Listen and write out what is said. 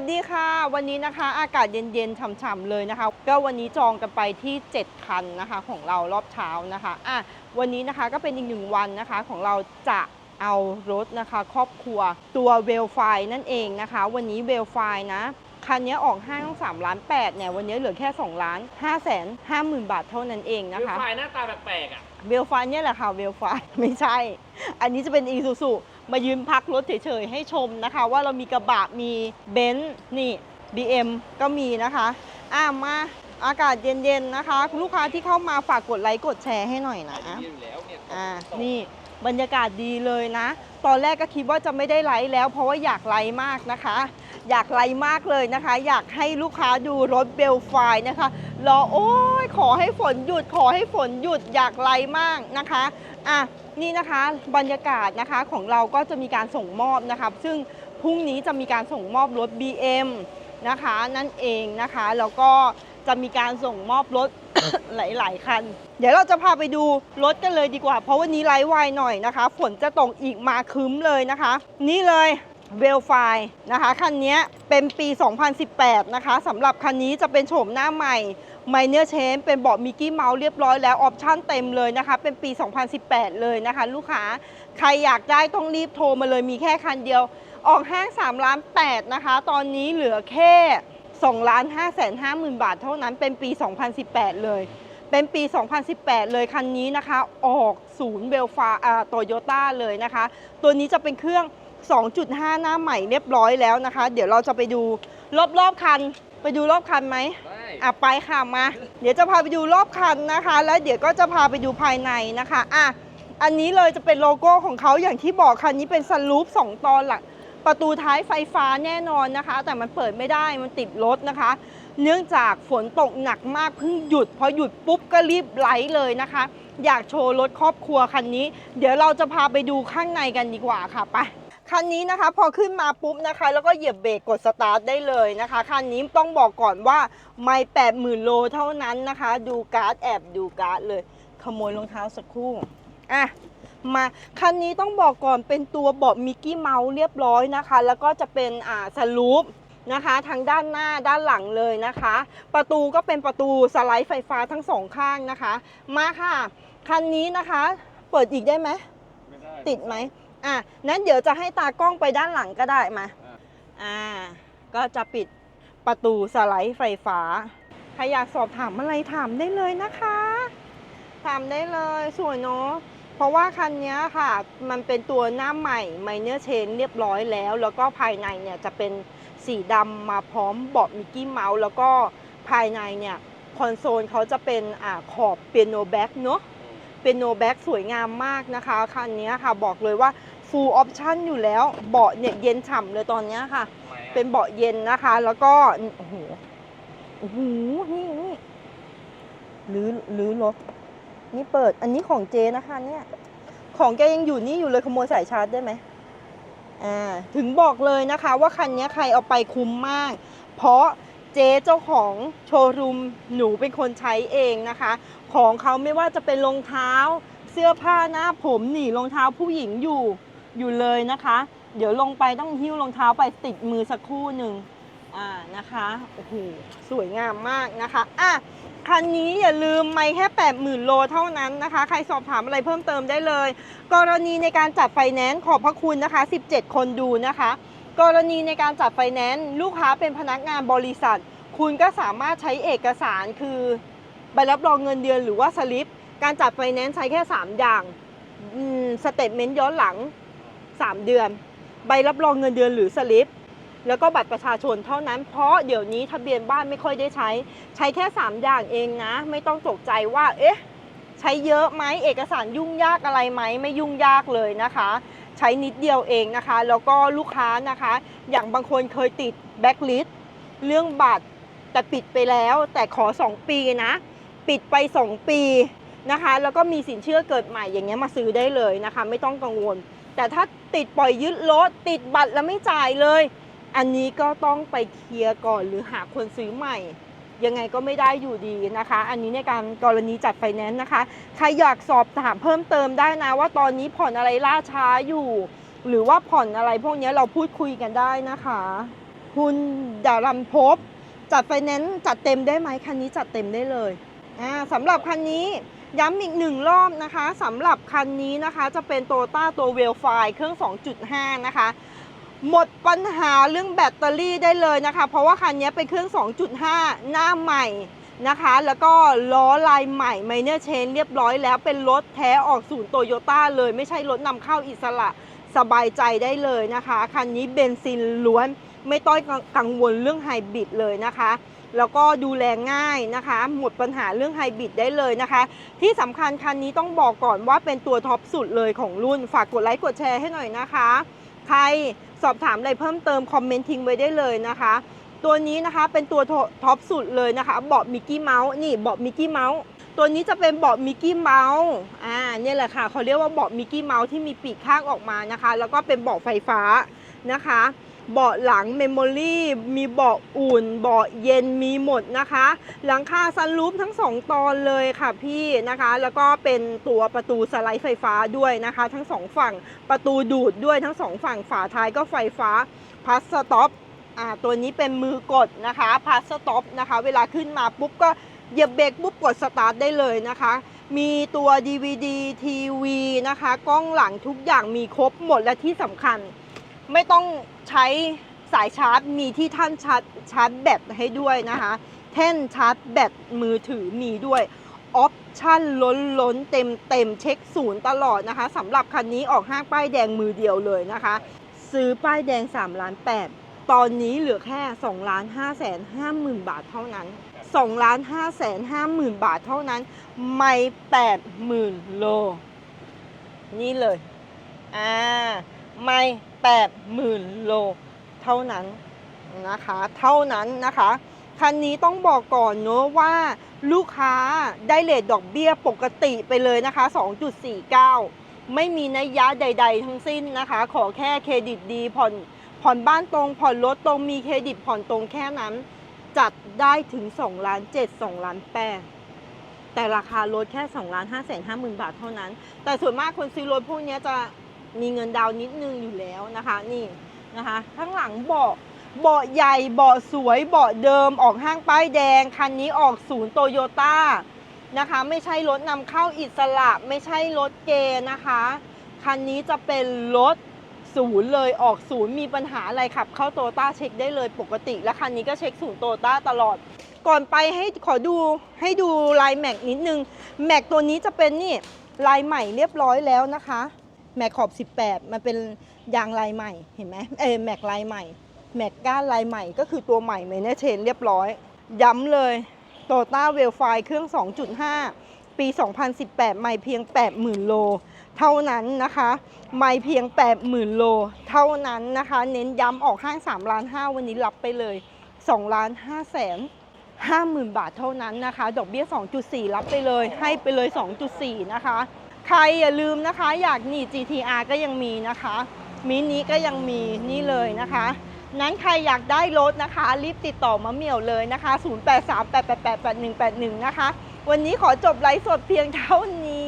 วัสดีค่ะ วันนี้นะคะอากาศเย็นๆฉ่ำๆเลยนะคะ ก็วันนี้จองกันไปที่ 7 คันนะคะของเรารอบเช้านะคะอะวันนี้นะคะก็เป็นอีกหนึ่งวันนะคะของเราจะเอารถนะคะ ครอบครัวตัวเวลไฟนั่นเองนะคะ วันนี้เวลไฟนะคันนี้ออกห้างต้อง3ล้าน8เนี่ยวันนี้เหลือแค่2ล้าน5แสน5หมื่นบาทเท่านั้นเองนะคือคะไฟล์หน้าตาแปลกๆอะเวลไฟเนี่ยแหละค่ะเวลไฟไม่ใช่ อันนี้จะเป็นอีซูซู มายืมพักรถเฉยๆให้ชมนะคะ ว่าเรามีกระบะมีเบนซ์นี่ BM ก็มีนะคะอ่ามาอากาศเย็นๆนะคะ ลูกค้าที่เข้ามาฝากกดไลค์กดแชร์ให้หน่อยนะอยู่แล้วเนี่ยอ่านี่บรรยากาศดีเลยนะ ตอนแรกก็คิดว่าจะไม่ได้ไลค์แล้ว เพราะว่าอยากไลค์มากนะคะ อยากไลมากเลยนะคะ อยากให้ลูกค้าดูรถเบลไฟนะคะรอโอ้ยขอให้ฝนหยุดขอให้ฝนหยุดอยากไลมากนะคะอะนี่นะคะบรรยากาศนะคะของเราก็จะมีการส่งมอบนะคะซึ่งพรุ่งนี้จะมีการส่งมอบรถ BM นะคะนั่นเองนะคะแล้วก็จะมีการส่งมอบรถ หลาย ๆ คัน เดี๋ยวเราจะพาไปดูรถกันเลยดีกว่า เพราะวันนี้ไลฟ์ไวหน่อยนะคะ ฝนจะตกอีกมาคึ้มเลยนะคะ นี่เลย เวลไฟนะคะคันนี้เป็นปี 2018 นะคะสำหรับคันนี้จะเป็นโฉมหน้าใหม่ไมเนอร์เชนเป็นเบาะมิกกี้เมาส์เรียบร้อยแล้ว ออปชั่นเต็มเลยนะคะ เป็นปี 2018 เลยนะคะ ลูกค้าใครอยากได้ต้องรีบโทรมาเลยมีแค่คันเดียว ออกห้าง3ล้าน8นะคะ ตอนนี้เหลือแค่2ล้าน5แสน5หมื่นบาทเท่านั้นเป็นปี 2018 เลย เป็นปี 2018 เลยคันนี้นะคะ ออกศูนย์เบลฟาอ่าโตโยต้าเลยนะคะ ตัวนี้จะเป็นเครื่อง 2.5 หน้าใหม่เรียบร้อยแล้วนะคะ เดี๋ยวเราจะไปดูรอบๆคัน ไปดูรอบคันไหมได้อะไปค่ะมา เดี๋ยวจะพาไปดูรอบคันนะคะ แล้วเดี๋ยวก็จะพาไปดูภายในนะคะอะอันนี้เลยจะเป็นโลโก้ของเขาอย่างที่บอกคันนี้เป็นสลูป2 ตอนหลักประตูท้ายไฟฟ้าแน่นอนนะคะ แต่มันเปิดไม่ได้มันติดรถนะคะ เนื่องจากฝนตกหนักมากเพิ่งหยุดพอหยุดปุ๊บก็รีบไลฟ์เลยนะคะ อยากโชว์รถครอบครัวคันนี้ เดี๋ยวเราจะพาไปดูข้างในกันดีกว่าค่ะไป คันนี้นะคะพอขึ้นมาปุ๊บนะคะ แล้วก็เหยียบเบรกกดสตาร์ทได้เลยนะคะคันนี้ต้องบอกก่อนว่าไม่แปดหมื่นโลเท่านั้นนะคะ ดูการ์ดแอบดูการ์ดเลย ขโมยรองเท้าสักครู่อะมาคันนี้ต้องบอกก่อนเป็นตัวเบาะมิกกี้เมาส์เรียบร้อยนะคะ แล้วก็จะเป็นอ่าสลูปนะคะทางด้านหน้าด้านหลังเลยนะคะ ประตูก็เป็นประตูสไลด์ไฟฟ้าทั้งสองข้างนะคะ มาค่ะ คันนี้นะคะ เปิดอีกได้ไหมไม่ได้ติดไหม อะนั้นเดี๋ยวจะให้ตากล้องไปด้านหลังก็ได้มา อ่า ก็จะปิดประตูสไลด์ไฟฟ้า ใครอยากสอบถามอะไรถามได้เลยนะคะ ถามได้เลยสวยเนาะ เพราะว่าคันนี้ค่ะ มันเป็นตัวหน้าใหม่ไมเนอร์เชนเรียบร้อยแล้ว แล้วก็ภายในเนี่ยจะเป็นสีดำมาพร้อมเบาะมิกกี้เมาส์แล้วก็ภายในเนี่ยคอนโซลเขาจะเป็นอ่าขอบเปียโนแบ็กเนาะเป็นโนแบ็กสวยงามมากนะคะคันนี้ค่ะบอกเลยว่า full option อยู่แล้ว เบาะเนี่ยเย็นฉ่ำเลยตอนนี้ค่ะ เป็นเบาะเย็นนะคะ แล้วก็โอ้โหโอ้โหนี่นี่หรือหรือรถนี่เปิดอันนี้ของเจนะคะ เนี่ย ของแกยังอยู่นี่อยู่เลยขโมยสายชาร์จได้ไหมอ่าถึงบอกเลยนะคะว่าคันนี้ใครเอาไปคุ้มมาก เพราะเจ๊เจ้าของโชว์รูมหนูเป็นคนใช้เองนะคะ ของเขาไม่ว่าจะเป็นรองเท้า เสื้อผ้าหน้าผมหนีรองเท้าผู้หญิงอยู่ อยู่เลยนะคะ เดี๋ยวลงไปต้องหิ้วรองเท้าไปติดมือสักคู่หนึ่งอ่านะคะโอ้โหสวยงามมากนะคะอะคันนี้อย่าลืมไม่แค่ 80,000 โลเท่านั้นนะคะ ใครสอบถามอะไรเพิ่มเติมได้เลย กรณีในการจัดไฟแนนซ์ขอบพระคุณนะคะ 17 คนดูนะคะ กรณีในการจัดไฟแนนซ์ลูกค้าเป็นพนักงานบริษัท คุณก็สามารถใช้เอกสารคือใบรับรองเงินเดือนหรือว่าสลิป การจัดไฟแนนซ์ใช้แค่ 3 อย่างสเตทเมนต์ย้อนหลัง 3 เดือน ใบรับรองเงินเดือนหรือสลิป แล้วก็บัตรประชาชนเท่านั้น เพราะเดี๋ยวนี้ทะเบียนบ้านไม่ค่อยได้ใช้ ใช้แค่ 3 อย่างเองนะ ไม่ต้องตกใจว่า เอ๊ะ ใช้เยอะไหมเอกสารยุ่งยากอะไรไหมไม่ยุ่งยากเลยนะคะ ใช้นิดเดียวเองนะคะ แล้วก็ลูกค้านะคะ อย่างบางคนเคยติดแบ็คลิสเรื่องบัตรแต่ปิดไปแล้วแต่ขอ 2 ปีนะ ปิดไป 2 ปีนะคะ แล้วก็มีสินเชื่อเกิดใหม่อย่างเงี้ยมาซื้อได้เลยนะคะ ไม่ต้องกังวล แต่ถ้าติดปล่อยยึดรถติดบัตรแล้วไม่จ่ายเลย อันนี้ก็ต้องไปเคลียร์ก่อนหรือหาคนซื้อใหม่ ยังไงก็ไม่ได้อยู่ดีนะคะ อันนี้ในการกรณีจัดไฟแนนซ์นะคะ ใครอยากสอบถามเพิ่มเติมได้นะว่าตอนนี้ผ่อนอะไรล่าช้าอยู่ หรือว่าผ่อนอะไรพวกนี้เราพูดคุยกันได้นะคะฮุนดารัมภพจัดไฟแนนซ์จัดเต็มได้ไหมคันนี้จัดเต็มได้เลยอ่าสำหรับคันนี้ ย้ำอีกหนึ่งรอบนะคะสำหรับคันนี้นะคะจะเป็นโตต้าตัวเวลไฟเครื่อง 2.5 นะคะ หมดปัญหาเรื่องแบตเตอรี่ได้เลยนะคะ เพราะว่าคันนี้เป็นเครื่อง 2.5 หน้าใหม่นะคะ แล้วก็ล้อลายใหม่ไมเนอร์เชนเรียบร้อยแล้วเป็นรถแท้ออกศูนย์โตโยต้าเลย ไม่ใช่รถนำเข้าอิสระสบายใจได้เลยนะคะ คันนี้เบนซินล้วนไม่ต้องกังวลเรื่องไฮบริดเลยนะคะ แล้วก็ดูแลง่ายนะคะ หมดปัญหาเรื่องไฮบริดได้เลยนะคะ ที่สำคัญคันนี้ต้องบอกก่อนว่าเป็นตัวท็อปสุดเลยของรุ่น ฝากกดไลค์กดแชร์ให้หน่อยนะคะ ใครสอบถามอะไรเพิ่มเติมคอมเมนต์ทิ้งไว้ได้เลยนะคะ ตัวนี้นะคะเป็นตัวท็อปสุดเลยนะคะ เบาะมิกกี้เมาส์นี่เบาะมิกกี้เมาส์ตัวนี้จะเป็นเบาะมิกกี้เมาส์อ่าเนี่ยแหละค่ะเขาเรียกว่าเบาะมิกกี้เมาส์ที่มีปีกข้างออกมานะคะ แล้วก็เป็นเบาะไฟฟ้านะคะ เบาะหลังเมมโมรี่มีเบาะอุ่น เบาะเย็นมีหมดนะคะ หลังคาซันรูฟทั้งสองตอนเลยค่ะพี่นะคะ แล้วก็เป็นตัวประตูสไลด์ไฟฟ้าด้วยนะคะ ทั้งสองฝั่งประตูดูดด้วยทั้งสองฝั่งฝาท้ายก็ไฟฟ้าพัสสต็อปอ่าตัวนี้เป็นมือกดนะคะพัสต็อปนะคะ เวลาขึ้นมาปุ๊บก็เหยียบเบรกปุ๊บกดสตาร์ทได้เลยนะคะ มีตัว DVD ทีวีนะคะ กล้องหลังทุกอย่างมีครบหมดและที่สำคัญ ไม่ต้องใช้สายชาร์จมีที่ท่านชาร์จชาร์จแบตให้ด้วยนะคะ แท่นชาร์จแบตมือถือมีด้วยออปชั่นล้นล้นเต็มเต็มเช็คศูนย์ตลอดนะคะสำหรับคันนี้ออกห้างป้ายแดงมือเดียวเลยนะคะ ซื้อป้ายแดง3ล้าน8ตอนนี้เหลือแค่2ล้าน5แสน5หมื่นบาทเท่านั้น2ล้าน5แสน5หมื่นบาทเท่านั้น ไม่8หมื่นโล นี่เลย อ่า ไม่ แปดหมื่นโลเท่านั้นนะคะ เท่านั้นนะคะ คันนี้ต้องบอกก่อนเนอะว่าลูกค้าได้เลทดอกเบี้ยปกติไปเลยนะคะ 2.49 ไม่มีนัยยะใด ๆ ทั้งสิ้นนะคะ ขอแค่เครดิตดีผ่อนผ่อนบ้านตรง ผ่อนรถตรงมีเครดิตผ่อนตรงแค่นั้น จัดได้ถึง2ล้าน7 2ล้าน8แต่ราคารถแค่2ล้าน5แสน5หมื่นบาทเท่านั้น แต่ส่วนมากคนซื้อรถพวกนี้จะ มีเงินดาวนิดนึงอยู่แล้วนะคะนี่นะคะข้างหลังเบาะเบาะใหญ่เบาะสวยเบาะเดิมออกห้างป้ายแดง คันนี้ออกศูนย์โตโยต้านะคะไม่ใช่รถนำเข้าอิสระไม่ใช่รถเกย์นะคะ คันนี้จะเป็นรถศูนย์เลยออกศูนย์มีปัญหาอะไรขับ เข้าโตต้าเช็คได้เลยปกติ และคันนี้ก็เช็คศูนย์โตต้าตลอด ก่อนไปให้ขอดูให้ดูลายแม็กนิดนึง แม็กตัวนี้จะเป็นนี่ลายใหม่เรียบร้อยแล้วนะคะ แม็กขอบ 18 มันเป็นยางลายใหม่เห็นไหมเออแม็กลายใหม่ แม็กก้านลายใหม่ก็คือตัวใหม่เมเนเชนเรียบร้อย ย้ำเลยโตต้าเวลไฟเครื่อง 2.5 ปี 2018 ไม่เพียง 80,000 โล เท่านั้นนะคะ ไม่เพียง 80,000 โล เท่านั้นนะคะ เน้นย้ำออกห้าง3ล้าน5วันนี้รับไปเลย2ล้าน5แสน 50,000 บาทเท่านั้นนะคะ ดอกเบี้ย 2.4 รับไปเลย ให้ไปเลย 2.4 นะคะ ใครอย่าลืมนะคะ อยากหนี GTR ก็ยังมีนะคะ มินิก็ยังมีนี่เลยนะคะ นั้นใครอยากได้รถนะคะ รีบติดต่อมาเหมี่ยวเลยนะคะ 0838888181 นะคะ วันนี้ขอจบไลฟ์สดเพียงเท่านี้